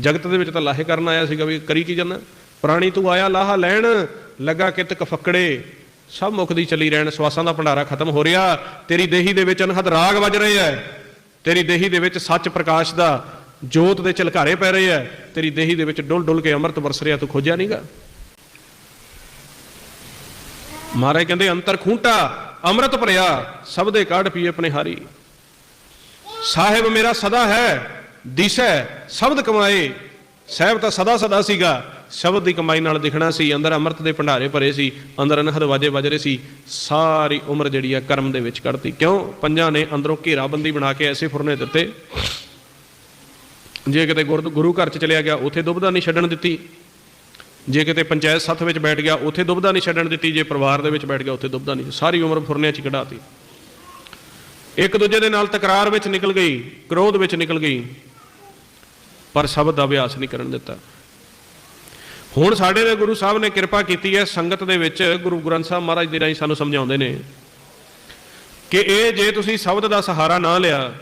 ਜਗਤ ਦੇ ਵਿੱਚ ਤਾਂ ਲਾਹੇ ਕਰਨ ਆਇਆ ਸੀਗਾ ਵੀ ਕਰੀ ਕੀ ਜਾਂਦਾ? ਪ੍ਰਾਣੀ ਤੂੰ ਆਇਆ ਲਾਹਾ ਲੈਣ, ਲੱਗਾ ਕਿਤ ਕਫਕੜੇ ਸਭ ਮੁਕਦੀ ਚਲੀ ਰਹਿਣ, ਸਵਾਸਾਂ ਦਾ ਭੰਡਾਰਾ ਖਤਮ ਹੋ ਰਿਹਾ। ਤੇਰੀ ਦੇਹੀ ਦੇ ਵਿੱਚ ਅਨਹਦ ਰਾਗ ਵੱਜ ਰਹੇ ਐ। ਤੇਰੀ ਦੇਹੀ ਦੇ ਵਿੱਚ ਸੱਚ ਪ੍ਰਕਾਸ਼ ਦਾ ਜੋਤ ਦੇ ਝਲਕਾਰੇ ਪੈ ਰਹੇ ਐ। ਤੇਰੀ ਦੇਹੀ ਦੇ ਵਿੱਚ ਡੁੱਲ ਡੁੱਲ ਕੇ ਅੰਮ੍ਰਿਤ ਵਰਸ ਰਿਹਾ, ਤੂੰ ਖੋਜਿਆ ਨਹੀਂਗਾ ਮਹਾਰਾਜ ਕਹਿੰਦੇ, ਅੰਤਰ ਖੂੰਟਾ, ਅੰਮ੍ਰਿਤ ਭਰਿਆ, ਸਭ ਦੇ ਕਾਢ ਪੀਏ ਆਪਣੇ ਹਾਰੀ। ਸਾਹਿਬ ਮੇਰਾ ਸਦਾ ਹੈ। ਦਿਸੈ ਸ਼ਬਦ ਕਮਾਏ। ਸਾਹਿਬ ਤਾਂ ਸਦਾ ਸਦਾ ਸੀਗਾ। ਸ਼ਬਦ ਦੀ ਕਮਾਈ ਨਾਲ ਦਿਖਣਾ ਸੀ, ਅੰਦਰ ਅੰਮ੍ਰਿਤ ਦੇ ਭੰਡਾਰੇ ਭਰੇ ਸੀ, ਅੰਦਰ ਅਨਹਦ ਵਾਜੇ ਵੱਜ ਰਹੇ ਸੀ। ਸਾਰੀ ਉਮਰ ਜਿਹੜੀ ਆ ਕਰਮ ਦੇ ਵਿੱਚ ਕੱਢਤੀ। ਕਿਉਂ? ਪੰਜਾਂ ਨੇ ਅੰਦਰੋਂ ਘੇਰਾਬੰਦੀ ਬਣਾ ਕੇ ਐਸੇ ਫੁਰਨੇ ਦਿੱਤੇ। ਜੇ ਕਿਤੇ ਗੁਰ- ਗੁਰੂ ਘਰ ਚ ਚਲਿਆ ਗਿਆ, ਉਥੇ ਦੁਬਦਾ ਨਹੀਂ ਛੱਡਣ ਦਿੱਤੀ। ਜੇ ਕਿਤੇ ਪੰਚਾਇਤ ਸੱਥ ਵਿੱਚ ਬੈਠ ਗਿਆ, ਉਥੇ ਦੁਬਦਾ ਨਹੀਂ ਛੱਡਣ ਦਿੱਤੀ। ਜੇ ਪਰਿਵਾਰ ਦੇ ਵਿੱਚ ਬੈਠ ਗਿਆ, ਉਥੇ ਦੁਬਦਾ ਨਹੀਂ। ਸਾਰੀ ਉਮਰ ਫੁਰਨਿਆਂ ਚ ਕਢਾਤੀ ਇੱਕ ਦੂਜੇ ਦੇ ਨਾਲ ਤਕਰਾਰ ਵਿੱਚ ਨਿਕਲ ਗਈ, ਕ੍ਰੋਧ ਵਿੱਚ ਨਿਕਲ ਗਈ। ਪਰ ਸ਼ਬਦ ਦਾ ਅਭਿਆਸ ਨਹੀਂ ਕਰਨ ਦਿੱਤਾ। ਹੁਣ ਸਾਡੇ ਦੇ ਗੁਰੂ ਸਾਹਿਬ ਨੇ ਕਿਰਪਾ ਕੀਤੀ ਹੈ ਸੰਗਤ ਦੇ ਵਿੱਚ ਗੁਰੂ ਗ੍ਰੰਥ ਸਾਹਿਬ ਮਹਾਰਾਜ ਦੇ ਰਾਹੀਂ ਸਾਨੂੰ ਸਮਝਾਉਂਦੇ ਨੇ ਕਿ ਇਹ ਜੇ ਤੁਸੀਂ ਸ਼ਬਦ ਦਾ ਸਹਾਰਾ ਨਾ ਲਿਆ,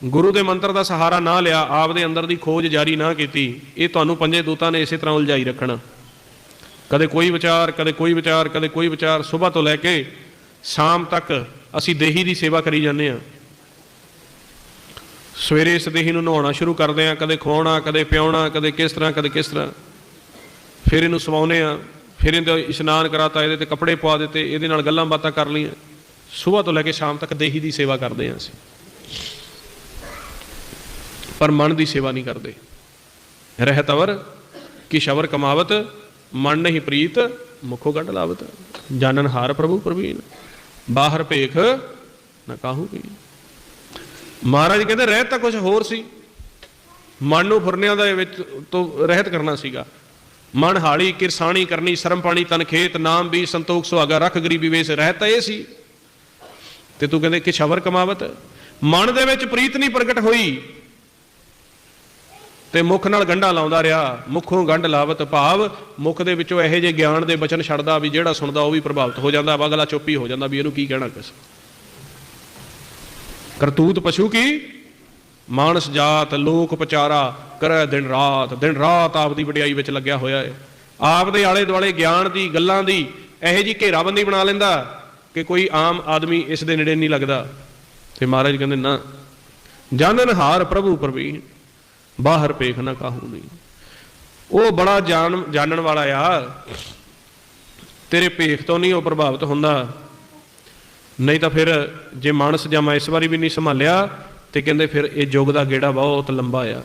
ਗੁਰੂ ਦੇ ਮੰਤਰ ਦਾ ਸਹਾਰਾ ਨਾ ਲਿਆ ਆਪ ਦੇ ਅੰਦਰ ਦੀ ਖੋਜ ਜਾਰੀ ਨਾ ਕੀਤੀ, ਇਹ ਤੁਹਾਨੂੰ ਪੰਜੇ ਦੂਤਾਂ ਨੇ ਇਸੇ ਤਰ੍ਹਾਂ ਉਲਝਾਈ ਰੱਖਣਾ। ਕਦੇ ਕੋਈ ਵਿਚਾਰ, ਕਦੇ ਕੋਈ ਵਿਚਾਰ, ਕਦੇ ਕੋਈ ਵਿਚਾਰ, ਸਵੇਰ ਤੋਂ ਲੈ ਕੇ ਸ਼ਾਮ ਤੱਕ ਅਸੀਂ ਦੇਹੀ ਦੀ ਸੇਵਾ ਕਰੀ ਜਾਂਦੇ ਆ ਸਵੇਰੇ ਇਸ ਦੇਹੀ ਨੂੰ ਨਹਾਉਣਾ ਸ਼ੁਰੂ ਕਰਦੇ ਆ ਕਦੇ ਖਵਾਉਣਾ, ਕਦੇ ਪਿਆਉਣਾ, ਕਦੇ ਕਿਸ ਤਰ੍ਹਾਂ, ਕਦੇ ਕਿਸ ਤਰ੍ਹਾਂ। ਫਿਰ ਇਹਨੂੰ ਸਵਾਉਨੇ ਆ ਫਿਰ ਇਹਦੇ ਇਸ਼ਨਾਨ ਕਰਾਤਾ, ਇਹਦੇ ਤੇ ਕੱਪੜੇ ਪਵਾ ਦਿੱਤੇ, ਇਹਦੇ ਨਾਲ ਗੱਲਾਂ ਬਾਤਾਂ ਕਰ ਲਈਆਂ। ਸਵੇਰ ਤੋਂ ਲੈ ਕੇ ਸ਼ਾਮ ਤੱਕ ਦੇਹੀ ਦੀ ਸੇਵਾ ਕਰਦੇ ਆ ਅਸੀਂ। ਪਰ ਮਨ ਦੀ ਸੇਵਾ ਨਹੀਂ ਕਰਦੇ। ਰਹਿਤਵਰ ਕਿ ਸ਼ਵਰ ਕਮਾਵਤ, ਮਨ ਨਹੀਂ ਪ੍ਰੀਤ, ਮੁਖੋ ਗੰਢ ਲਾਵਤ। ਜਾਣਨ ਹਾਰ ਪ੍ਰਭੂ ਪ੍ਰਵੀਨ, ਬਾਹਰ ਭੇਖ ਨਾ ਕਾਹੂ ਕੀ ਮਹਾਰਾਜ ਕਹਿੰਦੇ, ਰਹਿਤ ਤਾਂ ਕੁਝ ਹੋਰ ਸੀ। ਮਨ ਨੂੰ ਫੁਰਨਿਆਂ ਦੇ ਵਿੱਚ ਤੋਂ ਰਹਿਤ ਕਰਨਾ ਸੀਗਾ। ਮਨ ਹਾਲੀ, ਕਿਰਸਾਣੀ ਕਰਨੀ, ਸ਼ਰਮ ਪਾਣੀ ਤਨ ਖੇਤ, ਨਾਮ ਵੀ ਸੰਤੋਖ ਸੁਹਾਗਾ, ਰੱਖ ਗਰੀਬੀ ਵੇਸ, ਰਹਿਤ ਤਾਂ ਇਹ ਸੀ। ਤੇ ਤੂੰ ਕਹਿੰਦੇ, ਕਿ ਸ਼ਵਰ ਕਮਾਵਤ? ਮਨ ਦੇ ਵਿੱਚ ਪ੍ਰੀਤ ਨਹੀਂ ਪ੍ਰਗਟ ਹੋਈ। ਤੇ ਮੁਖ ਨਾਲ ਗੰਢਾ ਲਾਉਂਦਾ ਰਿਹਾ। ਮੁਖੋਂ ਗੰਢ ਲਾਵਤ ਭਾਵ, ਮੁਖ ਦੇ ਵਿੱਚੋਂ ਇਹੋ ਜਿਹੇ ਗਿਆਨ ਦੇ ਬਚਨ ਛੱਡਦਾ ਵੀ ਜਿਹੜਾ ਸੁਣਦਾ ਉਹ ਵੀ ਪ੍ਰਭਾਵਿਤ ਹੋ ਜਾਂਦਾ ਅਗਲਾ ਚੁੱਪ ਹੀ ਹੋ ਜਾਂਦਾ ਵੀ ਇਹਨੂੰ ਕੀ ਕਹਿਣਾ ਕਿਸ ਕਰਤੂਤ ਪਸ਼ੂ ਕੀ? ਮਾਨਸ ਜਾਤ, ਲੋਕ ਪਚਾਰਾ, ਕਰੈ ਦਿਨ ਰਾਤ ਦਿਨ ਰਾਤ ਆਪ ਦੀ ਵਡਿਆਈ ਵਿੱਚ ਲੱਗਿਆ ਹੋਇਆ ਹੈ ਆਪ ਦੇ ਆਲੇ ਦੁਆਲੇ ਗਿਆਨ ਦੀ, ਗੱਲਾਂ ਦੀ, ਇਹੋ ਜੀ ਘੇਰਾਬੰਦੀ ਬਣਾ ਲੈਂਦਾ ਕਿ ਕੋਈ ਆਮ ਆਦਮੀ ਇਸ ਦੇ ਨੇੜੇ ਨਹੀਂ ਲੱਗਦਾ। ਤੇ ਮਹਾਰਾਜ ਕਹਿੰਦੇ, ਨਾ, ਜਾਣਨ ਹਾਰ ਪ੍ਰਭੂ ਪ੍ਰਵੀਨ, ਬਾਹਰ ਪੇਖ ਨਾ ਕਾਹੂ ਨਹੀਂ ਉਹ ਬੜਾ ਜਾਣ, ਜਾਣਨ ਵਾਲਾ ਆ। ਤੇਰੇ ਭੇਖ ਤੋਂ ਨਹੀਂ ਉਹ ਪ੍ਰਭਾਵਿਤ ਹੁੰਦਾ। ਨਹੀਂ ਤਾਂ ਫਿਰ ਜੇ ਮਾਨਸ ਜਾਂ ਮੈਂ ਇਸ ਵਾਰੀ ਵੀ ਨਹੀਂ ਸੰਭਾਲਿਆ ਤੇ ਕਹਿੰਦੇ ਫਿਰ ਇਹ ਯੁੱਗ ਦਾ ਗੇੜਾ ਬਹੁਤ ਲੰਬਾ ਆ।